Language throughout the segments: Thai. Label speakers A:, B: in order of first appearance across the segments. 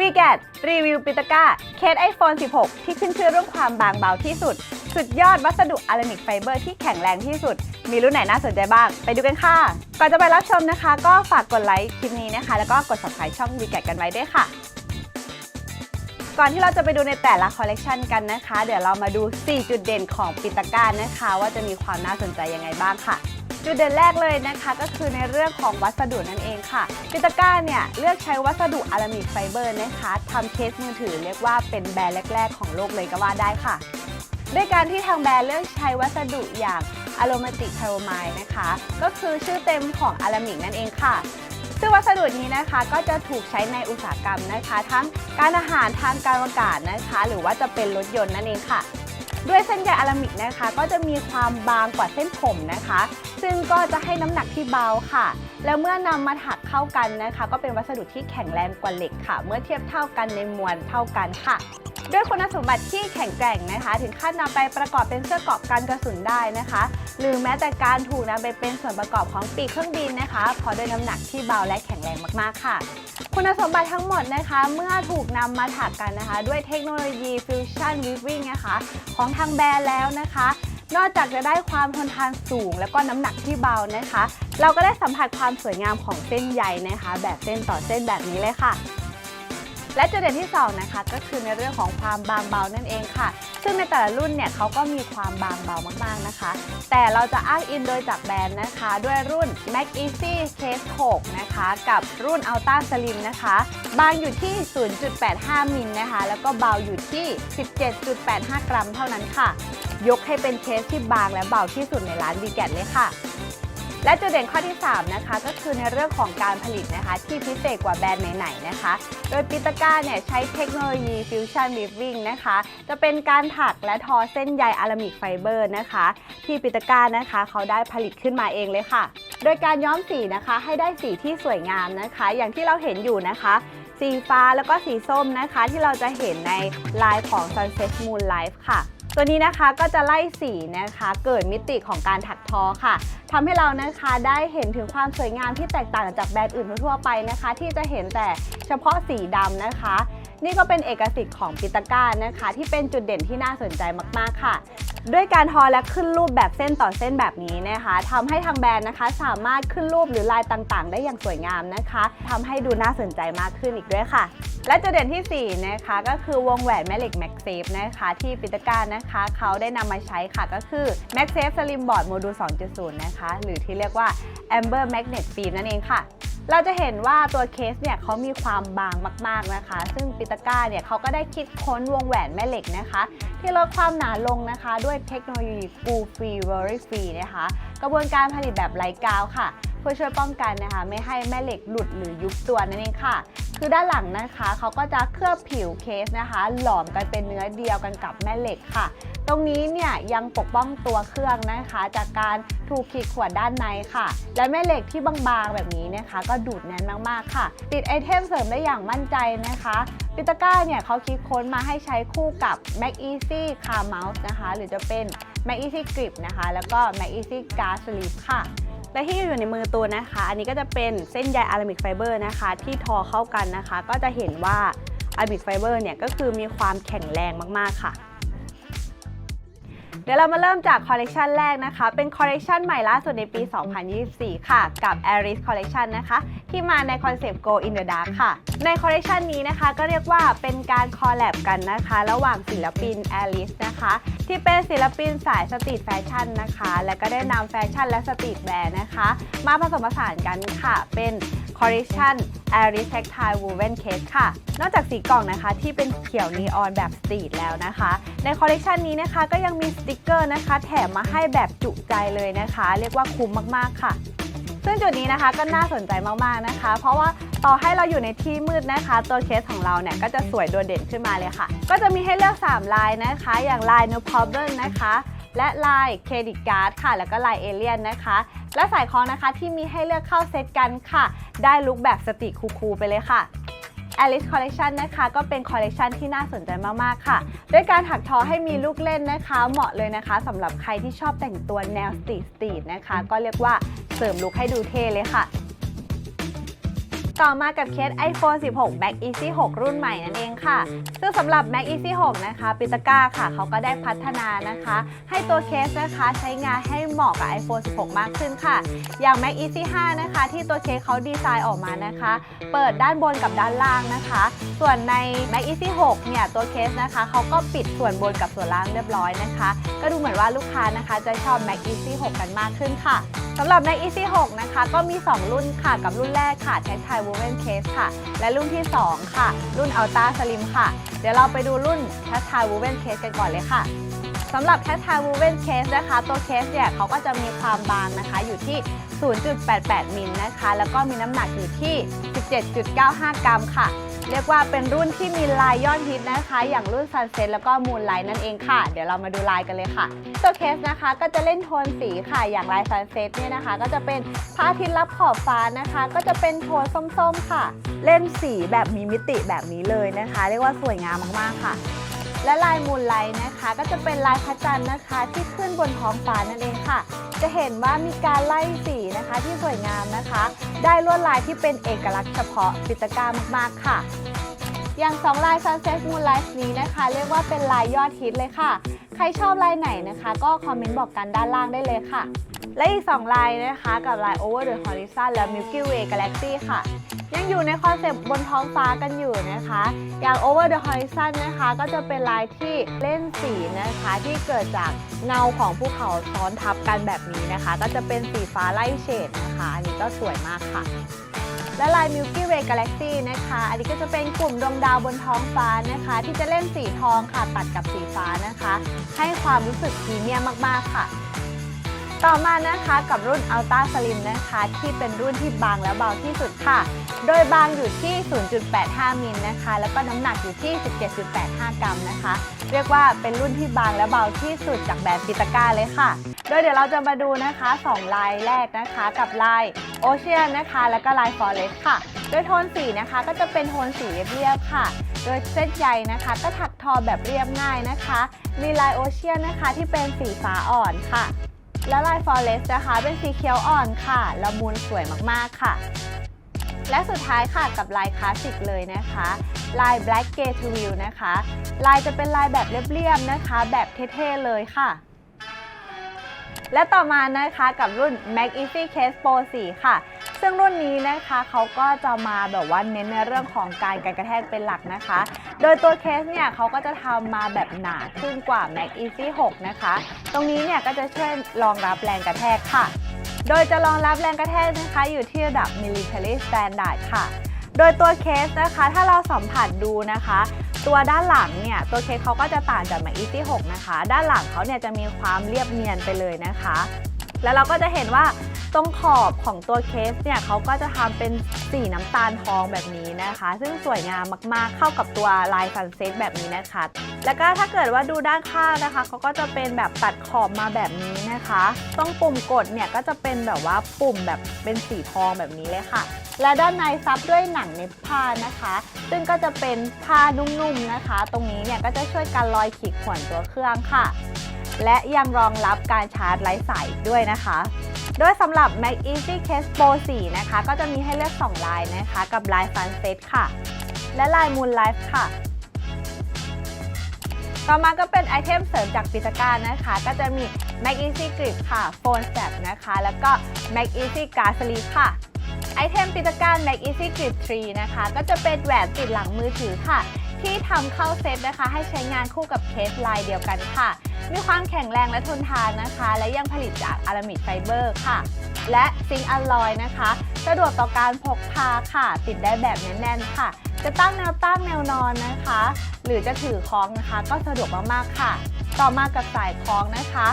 A: v g a t รีวิวปิตาก้า เคส iPhone 16 ที่ขึ้นชื่อเรื่องความบางเบาที่สุด สุดยอดวัสดุอะลูมิกไฟเบอร์ที่แข็งแรงที่สุด มีรุ่นไหนน่าสนใจบ้าง ไปดูกันค่ะ ก่อนจะไปรับชมนะคะ ก็ฝากกดไลค์คลิปนี้นะคะ แล้วก็กด subscribe ช่อง v g a t กันไว้ด้วยค่ะ ก่อนที่เราจะไปดูในแต่ละคอลเลกชันกันนะคะ เดี๋ยวเรามาดู 4 จุดเด่นของปิตาก้านะคะ ว่าจะมีความน่าสนใจยังไงบ้างค่ะ จุดเด่นแรกเลยนะคะ ก็คือในเรื่องของวัสดุนั่นเองค่ะปิตาก้าเนี่ยเลือกใช้วัสดุอะลูมิกไฟเบอร์นะคะทำเคสมือถือเรียกว่าเป็นแบรนด์แรก ๆ ของโลกเลยก็ว่าได้ค่ะ ด้วยการที่ทางแบรนด์เลือกใช้วัสดุอย่างอะโรมาติกคาโรไมล์นะคะ ก็คือชื่อเต็มของอะลูมิกนั่นเองค่ะซึ่งวัสดุนี้นะคะก็จะถูกใช้ในอุตสาหกรรมนะคะ ทั้งการอาหารทางการอากาศนะคะ หรือว่าจะเป็นรถยนต์นั่นเองค่ะ ด้วยเส้นใยอะลามิกนะคะ ก็จะมีความบางกว่าเส้นผมนะคะ ซึ่งก็จะให้น้ำหนักที่เบาค่ะ แล้วเมื่อนำมาถักเข้ากันนะคะ ก็เป็นวัสดุที่แข็งแรงกว่าเหล็กค่ะ เมื่อเทียบเท่ากันในมวลเท่ากันค่ะด้วยคุณสมบัติที่แข็งแกร่งนะคะ ถึงขั้นนำไปประกอบเป็นเสื้อกราะกันกระสุนได้นะคะ หรือแม้แต่การถูกนำไปเป็นส่วนประกอบของปีกเครื่องบินนะคะเพราะด้วยน้ำหนักที่เบาและแข็งแรงมากๆค่ะ คุณสมบัติทั้งหมดนะคะ เมื่อถูกนำมาถักกันนะคะ ด้วยเทคโนโลยีฟิวชั่นวิฟวิ่งนะคะ ของทางแบรนด์แล้วนะคะ นอกจากจะได้ความทนทานสูง แล้วก็น้ำหนักที่เบานะคะ เราก็ได้สัมผัสความสวยงามของเส้นใยนะคะ แบบเส้นต่อเส้นแบบนี้เลยค่ะและจุดเด่นที่สองนะคะก็คือในเรื่องของความบางเบานั่นเองค่ะ ซึ่งในแต่ละรุ่นเนี่ยเขาก็มีความบางเบามากๆนะคะ แต่เราจะอ้างอิงโดยจากแบรนด์นะคะ ด้วยรุ่น Mac Easy Case 6นะคะ กับรุ่น Ultra Slim นะคะ บางอยู่ที่ 0.85 มิลนะคะ แล้วก็เบาอยู่ที่ 17.85 กรัมเท่านั้นค่ะ ยกให้เป็นเคสที่บางและเบาที่สุดในร้านดีแกเลยค่ะ และจุดเด่นข้อที่ 3 นะคะ ก็คือในเรื่องของการผลิตนะคะ ที่พิเศษกว่าแบรนด์ไหนๆนะคะ โดยปิตาก้าเนี่ยใช้เทคโนโลยีฟิวชั่นวีวิ่งนะคะ จะเป็นการถักและทอเส้นใยอะลูมิกไฟเบอร์นะคะ ที่ปิตาก้านะคะ เขาได้ผลิตขึ้นมาเองเลยค่ะ โดยการย้อมสีนะคะให้ได้สีที่สวยงามนะคะ อย่างที่เราเห็นอยู่นะคะสีฟ้าแล้วก็สีส้มนะคะ ที่เราจะเห็นในลายของ Sunset Moon Life ค่ะ ตัวนี้นะคะก็จะไล่สีนะคะเกิดมิติของการถักทอค่ะทำให้เรานะคะได้เห็นถึงความสวยงามที่แตกต่างจากแบรนด์อื่นทั่วไปนะคะ ที่จะเห็นแต่เฉพาะสีดำนะคะ นี่ก็เป็นเอกสิทธิ์ของปิตาก้านะคะ ที่เป็นจุดเด่นที่น่าสนใจมากๆค่ะ ด้วยการทอและขึ้นรูปแบบเส้นต่อเส้นแบบนี้นะคะทำให้ทางแบรนด์นะคะ สามารถขึ้นรูปหรือลายต่างๆ ได้อย่างสวยงามนะคะทำให้ดูน่าสนใจมากขึ้นอีกด้วยค่ะ และจุดเด่นทีสี่ 4 นะคะก็คือวงแหวนแม่เหล็ก m a g s a f e นะคะที่ปิตาก้านะคะเขาได้นำมาใช้ค่ะก็คือ m a g s a f e Slim Board Module 2.0 นะคะ หรือที่เรียกว่า Amber Magnet Film นั่นเองค่ะ เราจะเห็นว่าตัวเคสเนี่ยเขามีความบางมากๆนะคะ ซึ่งปิตาก้าเนี่ยเขาก็ได้คิดค้นวงแหวนแม่เหล็กนะคะ ที่ลดความหนาลงนะคะ ด้วยเทคโนโลยี Glue Free Worry Free นะคะ กระบวนการผลิตแบบไร้กาวค่ะ เพื่อช่วยป้องกันนะคะ ไม่ให้แม่เหล็กหลุดหรือยุบตัวนั่นเองค่ะ คือด้านหลังนะคะเขาก็จะเคลือบผิวเคสนะคะ หลอมกันเป็นเนื้อเดียวกันกับแม่เหล็กค่ะ ตรงนี้เนี่ยยังปกป้องตัวเครื่องนะคะ จากการถูกขีดข่วนด้านในค่ะ และแม่เหล็กที่บางๆแบบนี้นะคะ ก็ดูดแน่นมากๆค่ะ ติดไอเทมเสริมได้อย่างมั่นใจนะคะปิตาก้าเนี่ยเขาคิดค้นมาให้ใช้คู่กับ Mac Easy Car Mouse นะคะ หรือจะเป็น Mac Easy Grip นะคะ แล้วก็ Mac Easy Guard Sleep ค่ะ และที่อยู่ในมือตัวนะคะ อันนี้ก็จะเป็นเส้นใยอะลามิกไฟเบอร์นะคะ ที่ทอเข้ากันนะคะ ก็จะเห็นว่าอะลามิกไฟเบอร์เนี่ยก็คือมีความแข็งแรงมากๆค่ะ เดี๋ยวเรามาเริ่มจากคอลเลกชันแรกนะคะ เป็นคอลเลกชันใหม่ล่าสุดในปี 2024 ค่ะ กับ Aris Collection นะคะ ที่มาในคอนเซปต์ Go in the Dark ค่ะ ในคอลเลกชันนี้นะคะ ก็เรียกว่าเป็นการคอลแลบกันนะคะ ระหว่างศิลปิน Alice นะคะ ที่เป็นศิลปินสายสตรีทแฟชั่นนะคะ และก็ได้นำแฟชั่นและสตรีทแวร์นะคะ มาผสมผสานกันค่ะ เป็น คอลเลกชัน Aris Tactile Woven Case ค่ะ นอกจากสีกล่องนะคะที่เป็นเขียวนีออนแบบสตรีทแล้วนะคะ ในคอลเลกชันนี้นะคะก็ยังมีสติกเกอร์นะคะ แถมมาให้แบบจุใจเลยนะคะ เรียกว่าคุ้มมากๆค่ะ ซึ่งจุดนี้นะคะก็น่าสนใจมากๆนะคะ เพราะว่าต่อให้เราอยู่ในที่มืดนะคะ ตัวเคสของเราเนี่ยก็จะสวยโดดเด่นขึ้นมาเลยค่ะ ก็จะมีให้เลือก 3 ลายนะคะ อย่างลาย no problem นะคะ และลาย credit card ค่ะ แล้วก็ลาย alien นะคะ และสายคล้องนะคะที่มีให้เลือกเข้าเซตกันค่ะ ได้ลุคแบบสติคูลๆไปเลยค่ะ Alice Collection นะคะก็เป็นคอลเลกชันที่น่าสนใจมาก ๆ ค่ะ ด้วยการถักทอให้มีลูกเล่นนะคะ เหมาะเลยนะคะสำหรับใครที่ชอบแต่งตัวแนวสตรีทสตรีทนะคะ ก็เรียกว่าเสริมลุคให้ดูเท่เลยค่ะ ต่อมากับเคส iPhone 16 Max Easy 6 รุ่นใหม่นั่นเองค่ะ ซึ่งสำหรับ Max Easy 6 นะคะ ปิตาก้าค่ะ เขาก็ได้พัฒนานะคะ ให้ตัวเคสนะคะใช้งานให้เหมาะกับ iPhone 16 มากขึ้นค่ะ อย่าง Mac Easy 5 นะคะ ที่ตัวเคสเขาดีไซน์ออกมานะคะ เปิดด้านบนกับด้านล่างนะคะ ส่วนใน Mac Easy 6 เนี่ย ตัวเคสนะคะเขาก็ปิดส่วนบนกับส่วนล่างเรียบร้อยนะคะ ก็ดูเหมือนว่าลูกค้านะคะจะชอบ Mac Easy 6 กันมากขึ้นค่ะสำหรับ Mac Easy 6 นะคะ ก็มี 2 รุ่นค่ะ กับรุ่นแรกค่ะ t a c t i l e Woven Case ค่ะ และรุ่นที่ 2 ค่ะ รุ่น Ultra Slim ค่ะ เดี๋ยวเราไปดูรุ่น t a c t i l e Women Case กันก่อนเลยค่ะสำหรับ t a c t i l e Woven Case นะคะ ตัวเคสเนี่ยเขาก็จะมีความบางนะคะอยู่ที่ 0.88 มิลนะคะ แล้วก็มีน้ำหนักอยู่ที่ 17.95 กรัมค่ะ เรียกว่าเป็นรุ่นที่มีลายยอดฮิตนะคะ อย่างรุ่น Sunset แล้วก็ Moonlight นั่นเองค่ะ เดี๋ยวเรามาดูลายกันเลยค่ะ ตัวเคสนะคะก็จะเล่นโทนสีค่ะ อย่างลาย Sunset เนี่ยนะคะ ก็จะเป็นพระอาทิตย์รับขอบฟ้านะคะ ก็จะเป็นโทนส้มๆค่ะ เล่นสีแบบมีมิติแบบนี้เลยนะคะ เรียกว่าสวยงามมากๆค่ะ และลายมูลไลท์นะคะ ก็จะเป็นลายพระจันทร์นะคะ ที่ขึ้นบนท้องฟ้านั่นเองค่ะ จะเห็นว่ามีการไล่สีนะคะที่สวยงามนะคะ ได้ลวดลายที่เป็นเอกลักษณ์เฉพาะปิตาก้ามากๆค่ะอย่างสองลาย Sunset Moonlight นี้นะคะ เรียกว่าเป็นลายยอดฮิตเลยค่ะ ใครชอบลายไหนนะคะ ก็คอมเมนต์บอกกันด้านล่างได้เลยค่ะ และอีก 2 ลายนะคะ กับลาย Over the Horizon และ Milky Way Galaxy ค่ะ ยังอยู่ในคอนเซปต์บนท้องฟ้ากันอยู่นะคะ อย่าง Over the Horizon นะคะ ก็จะเป็นลายที่เล่นสีนะคะที่เกิดจากเงาของภูเขาซ้อนทับกันแบบนี้นะคะ ก็จะเป็นสีฟ้าไล่เฉดนะคะ อันนี้ก็สวยมากค่ะและลาย Milky Way Galaxy นะคะ อันนี้ก็จะเป็นกลุ่มดวงดาวบนท้องฟ้านะคะ ที่จะเล่นสีทองค่ะตัดกับสีฟ้านะคะ ให้ความรู้สึกพรีเมียมมากๆค่ะ ต่อมานะคะกับรุ่น Ultra Slim นะคะ ที่เป็นรุ่นที่บางและเบาที่สุดค่ะ โดยบางอยู่ที่ 0.85 มิลนะคะ แล้วก็น้ำหนักอยู่ที่ 17.85 กรัมนะคะ เรียกว่าเป็นรุ่นที่บางและเบาที่สุดจากแบรนด์ปิตาก้าเลยค่ะ โดยเดี๋ยวเราจะมาดูนะคะ2ลายแรกนะคะกับลาย Ocean นะคะ แล้วก็ลาย Forest ค่ะ โดยโทนสีนะคะก็จะเป็นโทนสีเรียบๆค่ะโดยเส้นใยนะคะก็ถักทอแบบเรียบง่ายนะคะ มีลาย Ocean นะคะที่เป็นสีฟ้าอ่อนค่ะ และลาย Forest นะคะ เป็นสีเขียวอ่อนค่ะ ละมุนสวยมากๆค่ะ และสุดท้ายค่ะกับลายคลาสสิกเลยนะคะ ลาย Black g a t e w i e l นะคะ ลายจะเป็นลายแบบเรียบๆนะคะ แบบเท่ๆเลยค่ะและต่อมานะคะกับรุ่น Mac Easy Case Pro 4 ค่ะ ซึ่งรุ่นนี้นะคะเขาก็จะมาแบบว่าเน้นในเรื่องของการกันกระแทกเป็นหลักนะคะ โดยตัวเคสเนี่ยเขาก็จะทำมาแบบหนาขึ้นกว่า Mac Easy 6 นะคะ ตรงนี้เนี่ยก็จะช่วยรองรับแรงกระแทกค่ะ โดยจะรองรับแรงกระแทกนะคะอยู่ที่ระดับ military standard ค่ะ โดยตัวเคสนะคะถ้าเราสัมผัสดูนะคะตัวด้านหลังเนี่ยตัวเคสเขาก็จะต่างจาก Mac Easy 6 นะคะ ด้านหลังเขาเนี่ยจะมีความเรียบเนียนไปเลยนะคะ แล้วเราก็จะเห็นว่าตรงขอบของตัวเคสเนี่ยเขาก็จะทำเป็นสีน้ำตาลทองแบบนี้นะคะ ซึ่งสวยงามมากๆเข้ากับตัวลายซันเซ็ตแบบนี้นะคะ แล้วก็ถ้าเกิดว่าดูด้านข้างนะคะเขาก็จะเป็นแบบตัดขอบมาแบบนี้นะคะตรงปุ่มกดเนี่ยก็จะเป็นแบบว่าปุ่มแบบเป็นสีทองแบบนี้เลยค่ะ และด้านในซับด้วยหนังเน็บผ้านะคะ ซึ่งก็จะเป็นผ้านุ่มๆนะคะ ตรงนี้เนี่ยก็จะช่วยกันรอยขีดข่วนตัวเครื่องค่ะ และยังรองรับการชาร์จไร้สายด้วยนะคะ โดยสำหรับ Mac Easy Case Pro 4 นะคะ ก็จะมีให้เลือก 2 ลายนะคะ กับลาย Sunset ค่ะ และลาย Moonlight ค่ะ ต่อมาก็เป็นไอเทมเสริมจากปิตาก้านะคะ ก็จะมี Mac Easy Grip ค่ะ Phone Strap นะคะ แล้วก็ Mac Easy Guard Sleeve ค่ะไอเทมปิตาก้า Mac Easy Grip 3 นะคะ ก็จะเป็นแหวนติดหลังมือถือค่ะ ที่ทำเข้าเซตนะคะ ให้ใช้งานคู่กับเคสลายเดียวกันค่ะ มีความแข็งแรงและทนทานนะคะ และยังผลิตจากอารามิดไฟเบอร์ค่ะ และซิงค์อลลอยนะคะ สะดวกต่อการพกพาค่ะ ติดได้แบบแน่นๆค่ะ จะตั้งแนวตั้งแนวนอนนะคะ หรือจะถือคล้องนะคะ ก็สะดวกมากๆค่ะ ต่อมากับสายคล้องนะคะ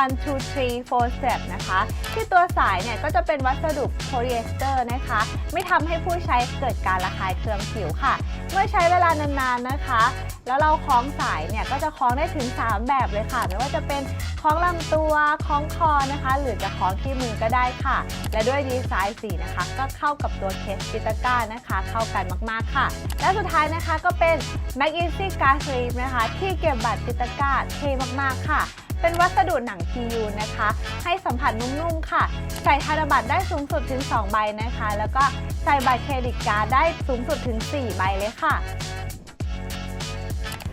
A: one two three four step นะคะ ที่ตัวสายเนี่ยก็จะเป็นวัสดุโพลีเอสเตอร์นะคะ ไม่ทำให้ผู้ใช้เกิดการระคายเคืองผิวค่ะ เมื่อใช้เวลานานๆนะคะ แล้วเราคล้องสายเนี่ยก็จะคล้องได้ถึง 3 แบบเลยค่ะ ไม่ว่าจะเป็นคล้องลำตัวคล้องคอนะคะ หรือจะคล้องที่มือก็ได้ค่ะ และด้วยดีไซน์สีนะคะ ก็เข้ากับตัวเคสปิตาก้านะคะ เข้ากันมากๆค่ะ และสุดท้ายนะคะก็เป็น Mac Easy Card Sleeve นะคะ ที่เก็บบัตรปิตาก้าเทมากๆค่ะ เป็นวัสดุหนัง PU นะคะ ให้สัมผัสนุ่มๆค่ะ ใส่ธนบัตรได้สูงสุดถึง 2 ใบนะคะ แล้วก็ใส่บัตรเครดิตการ์ดได้สูงสุดถึง 4 ใบเลยค่ะ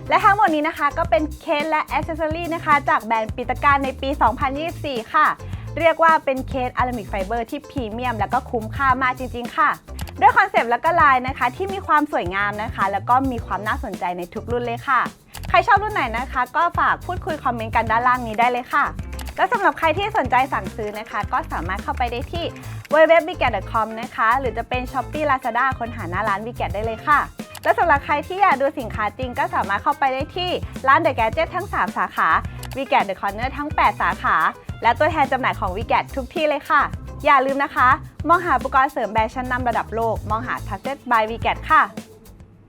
A: และทั้งหมดนี้นะคะก็เป็นเคสและอ c เซสซอรีนะคะ จากแบรนด์ปิตาการในปี 2024 ค่ะ เรียกว่าเป็นเคสอะลูมิกไฟเบอร์ที่พรีเมียม แล้วก็คุ้มค่ามากจริง ๆ ค่ะ ด้วยคอนเซปต์และก็ลายนะคะ ที่มีความสวยงามนะคะ แล้วก็มีความน่าสนใจในทุกรุ่นเลยค่ะ ใครชอบรุ่นไหนนะคะ ก็ฝากพูดคุยคอมเมนต์กันด้านล่างนี้ได้เลยค่ะ และสำหรับใครที่สนใจสั่งซื้อนะคะ ก็สามารถเข้าไปได้ที่ w w w b i g a t c o m นะคะ หรือจะเป็น Shopee Lazada ค้นหาหน้าร้าน b i g a t ได้เลยค่ะและสำหรับใครที่อยากดูสินค้าจริงก็สามารถเข้าไปได้ที่ร้าน The Gadget ทั้ง 3 สาขา w i g a t The Corner ทั้ง 8 สาขา และตัวแทนจำหน่ายของ w i g a t ทุกที่เลยค่ะ อย่าลืมนะคะ มองหาอุปกรณ์เสริมแบรนด์ชั้นนำระดับโลก มองหา Trusted by w i g a t ค่ะ